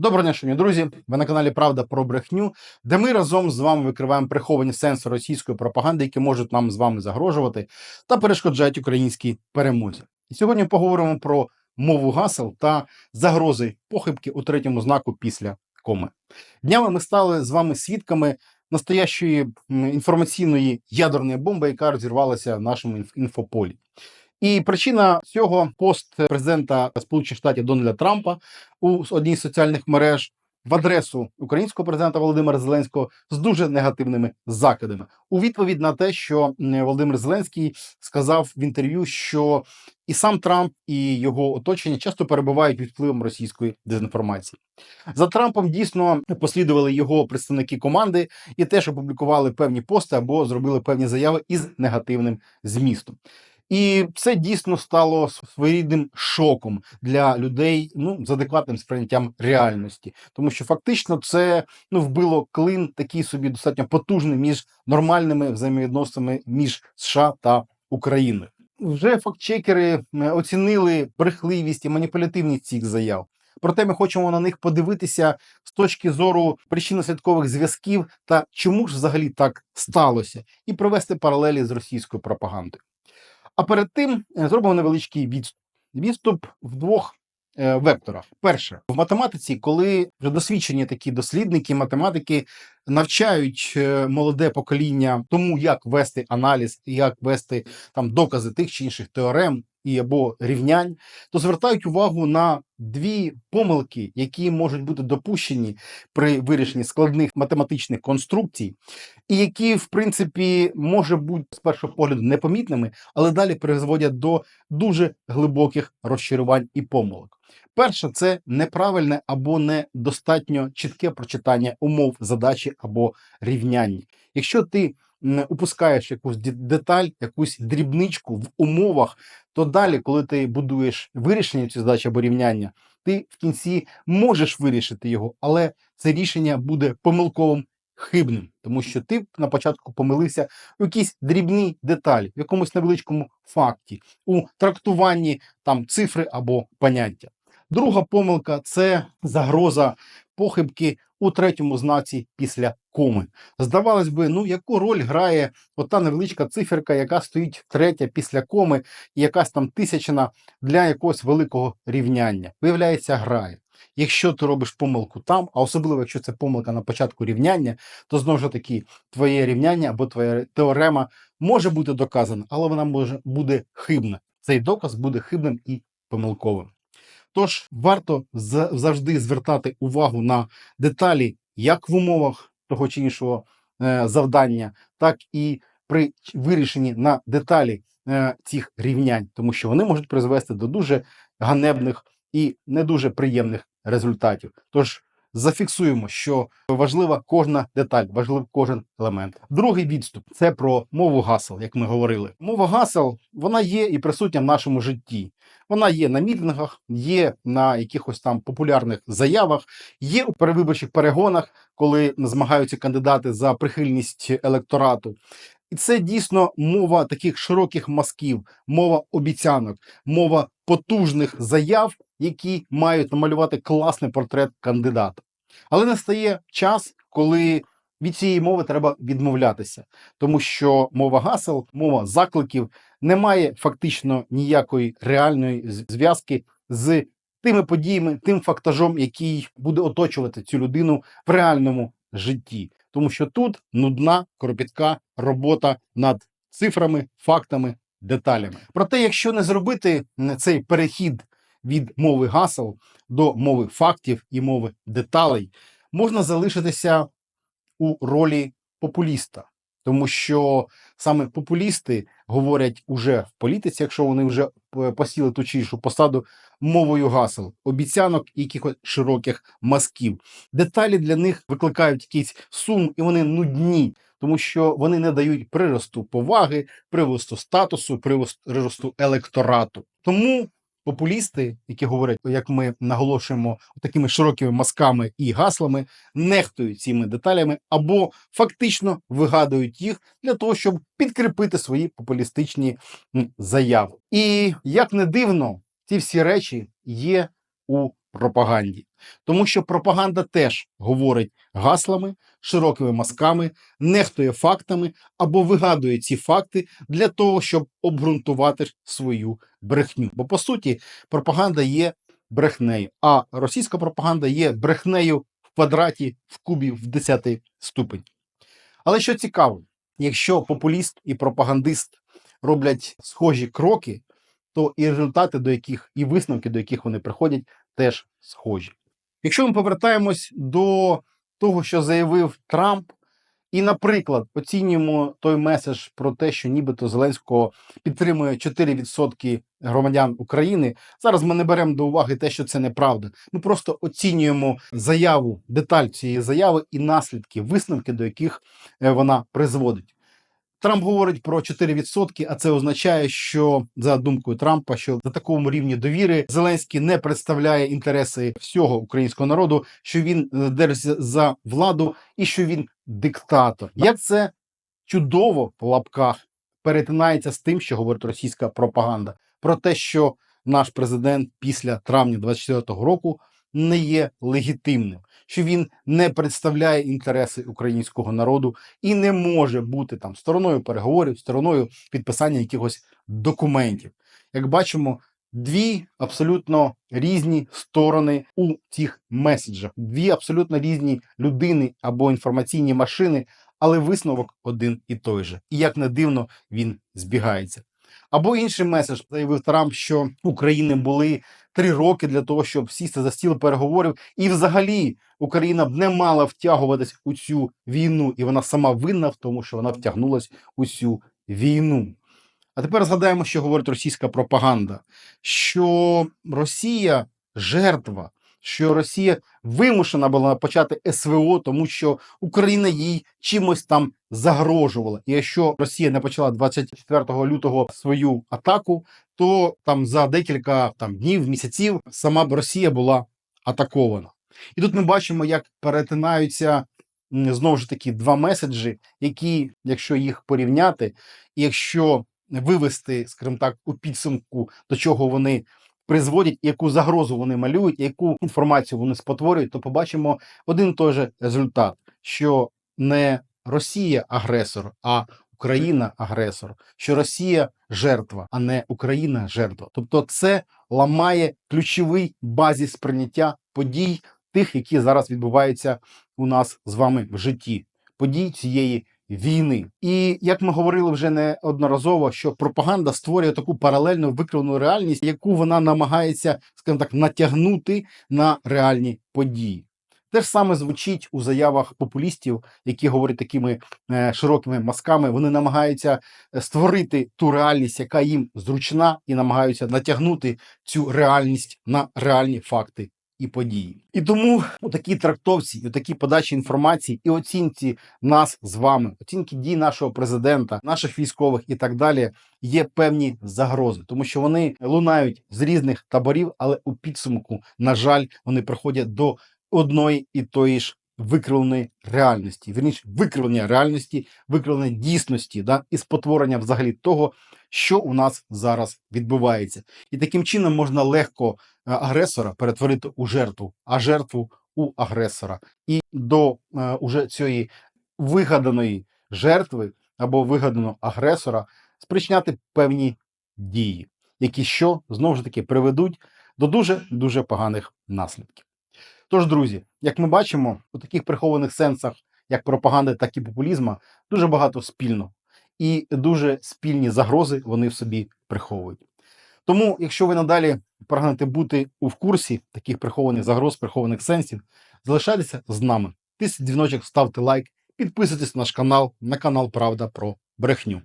Доброго дня, шановні друзі. Ви на каналі Правда про брехню, де ми разом з вами викриваємо приховані сенси російської пропаганди, які можуть нам з вами загрожувати та перешкоджають українській перемозі. І сьогодні поговоримо про мову гасел та загрози похибки у третьому знаку після коми. Днями ми стали з вами свідками настоящої інформаційної ядерної бомби, яка розірвалася в нашому інф- інфополі. І причина цього пост президента Сполучених Штатів Дональда Трампа у одній з соціальних мереж в адресу українського президента Володимира Зеленського з дуже негативними закидами у відповідь на те, що Володимир Зеленський сказав в інтерв'ю, що і сам Трамп, і його оточення часто перебувають під впливом російської дезінформації. За Трампом дійсно послідували його представники команди і теж опублікували певні пости або зробили певні заяви із негативним змістом. І це дійсно стало своєрідним шоком для людей ну з адекватним сприйняттям реальності, тому що фактично це ну вбило клин такий собі достатньо потужний між нормальними взаємовідносинами між США та Україною. Вже фактчекери е, оцінили брехливість і маніпулятивність цих заяв. Проте ми хочемо на них подивитися з точки зору причинно-слідкових зв'язків та чому ж взагалі так сталося, і провести паралелі з російською пропагандою. А перед тим е, зробимо невеличкий відступ. Відступ в двох е, векторах. Перше, в математиці, коли вже досвідчені такі дослідники, математики навчають е, молоде покоління тому, як вести аналіз, як вести там докази тих чи інших теорем і або рівнянь, то звертають увагу на дві помилки, які можуть бути допущені при вирішенні складних математичних конструкцій, і які, в принципі, може бути з першого погляду непомітними, але далі призводять до дуже глибоких розчарувань і помилок. Перше, це неправильне або недостатньо чітке прочитання умов задачі або рівняння. Якщо ти упускаєш якусь деталь, якусь дрібничку в умовах, то далі, коли ти будуєш вирішення цієї задачі або рівняння, ти в кінці можеш вирішити його, але це рішення буде помилковим хибним, тому що ти на початку помилився у якійсь дрібній деталі, в якомусь невеличкому факті, у трактуванні там цифри або поняття. Друга помилка це загроза похибки у третьому знаці після коми. Здавалось би, ну яку роль грає ота невеличка циферка, яка стоїть третя після коми, і якась там тисячна для якогось великого рівняння. Виявляється, грає. Якщо ти робиш помилку там, а особливо якщо це помилка на початку рівняння, то знову ж таки твоє рівняння або твоя теорема може бути доказана, але вона може буде хибна. Цей доказ буде хибним і помилковим. Тож варто за- завжди звертати увагу на деталі як в умовах того чи іншого е, завдання, так і при вирішенні на деталі е, цих рівнянь, тому що вони можуть призвести до дуже ганебних і не дуже приємних результатів. Тож зафіксуємо, що важлива кожна деталь, важливий кожен елемент. Другий відступ це про мову гасел, як ми говорили. Мова гасел вона є і присутня в нашому житті. Вона є на мітингах, є на якихось там популярних заявах, є у перевиборчих перегонах, коли змагаються кандидати за прихильність електорату. І це дійсно мова таких широких мазків, мова обіцянок, мова потужних заяв, які мають намалювати класний портрет кандидата. Але настає час, коли від цієї мови треба відмовлятися, тому що мова гасел, мова закликів не має фактично ніякої реальної зв'язки з тими подіями, тим фактажом, який буде оточувати цю людину в реальному житті. Тому що тут нудна, кропітка робота над цифрами, фактами, деталями. Проте, якщо не зробити цей перехід від мови гасел до мови фактів і мови деталей, можна залишитися у ролі популіста, тому що саме популісти говорять уже в політиці, якщо вони вже е, посіли ту чи іншу посаду мовою гасел, обіцянок і якихось широких мазків. Деталі для них викликають якийсь сум, і вони нудні, тому що вони не дають приросту поваги, приросту статусу, приросту- приросту електорату. Тому популісти, які говорять, як ми наголошуємо, такими широкими мазками і гаслами, нехтують цими деталями або фактично вигадують їх для того, щоб підкріпити свої популістичні заяви. І як не дивно, ці всі речі є у пропаганді. Тому що пропаганда теж говорить гаслами, широкими мазками, нехтує фактами або вигадує ці факти для того, щоб обґрунтувати свою брехню. Бо по суті, пропаганда є брехнею, а російська пропаганда є брехнею в квадраті, в кубі, в 10 ступень. Але що цікаво, якщо популіст і пропагандист роблять схожі кроки, то і результати, до яких, і висновки, до яких вони приходять, теж схожі. Якщо ми повертаємось до того, що заявив Трамп, і, наприклад, оцінюємо той меседж про те, що нібито Зеленського підтримує 4% громадян України. Зараз ми не беремо до уваги те, що це неправда. Ми просто оцінюємо заяву, деталь цієї заяви і наслідки, висновки, до яких е, вона призводить. Трамп говорить про 4%, а це означає, що за думкою Трампа, що за такому рівні довіри Зеленський не представляє інтереси всього українського народу, що він е, держиться за владу і що він диктатор. Як це чудово в лапках перетинається з тим, що говорить російська пропаганда, про те, що наш президент після травня 24-го року не є легітимним, що він не представляє інтереси українського народу і не може бути там стороною переговорів, стороною підписання якихось документів. Як бачимо, дві абсолютно різні сторони у цих меседжах, дві абсолютно різні людини або інформаційні машини, але висновок один і той же. І як не дивно, він збігається. Або інший меседж заявив Трамп, що України були три роки для того, щоб сісти за стіл переговорів, і взагалі Україна б не мала втягуватись у цю війну, і вона сама винна в тому, що вона втягнулась у цю війну. А тепер згадаємо, що говорить російська пропаганда: що Росія жертва, що Росія вимушена була почати СВО, тому що Україна їй чимось там загрожувала. І якщо Росія не почала 24 лютого свою атаку, то там за декілька там днів, місяців сама б Росія була атакована. І тут ми бачимо, як перетинаються знову ж таки два меседжі, які, якщо їх порівняти, і якщо вивести, скажімо так, у підсумку, до чого вони призводять, яку загрозу вони малюють, яку інформацію вони спотворюють, то побачимо один і той же результат, що не Росія агресор, а Україна агресор, що Росія жертва, а не Україна жертва. Тобто, це ламає ключовий базіс сприйняття подій, тих, які зараз відбуваються у нас з вами в житті, подій цієї війни. І як ми говорили вже неодноразово, що пропаганда створює таку паралельну викривлену реальність, яку вона намагається, скажімо так, натягнути на реальні події. Те ж саме звучить у заявах популістів, які говорять такими е, широкими мазками. Вони намагаються е, створити ту реальність, яка їм зручна, і намагаються натягнути цю реальність на реальні факти і події. І тому у такій трактовці, у такій подачі інформації і оцінці нас з вами, оцінки дій нашого президента, наших військових і так далі, є певні загрози, тому що вони лунають з різних таборів, але у підсумку, на жаль, вони приходять до одної і тої ж викривленої реальності, вірніше викривлення реальності, викривлення дійсності, да, і спотворення взагалі того, що у нас зараз відбувається. І таким чином можна легко агресора перетворити у жертву, а жертву у агресора. І до е, уже цієї вигаданої жертви або вигаданого агресора спричиняти певні дії, які що знову ж таки приведуть до дуже дуже поганих наслідків. Тож, друзі, як ми бачимо, у таких прихованих сенсах, як пропаганди, так і популізму, дуже багато спільного. І дуже спільні загрози вони в собі приховують. Тому, якщо ви надалі прагнете бути в курсі таких прихованих загроз, прихованих сенсів, залишайтеся з нами. Тисніть дзвіночок, ставте лайк, підписуйтесь на наш канал, на канал Правда про брехню.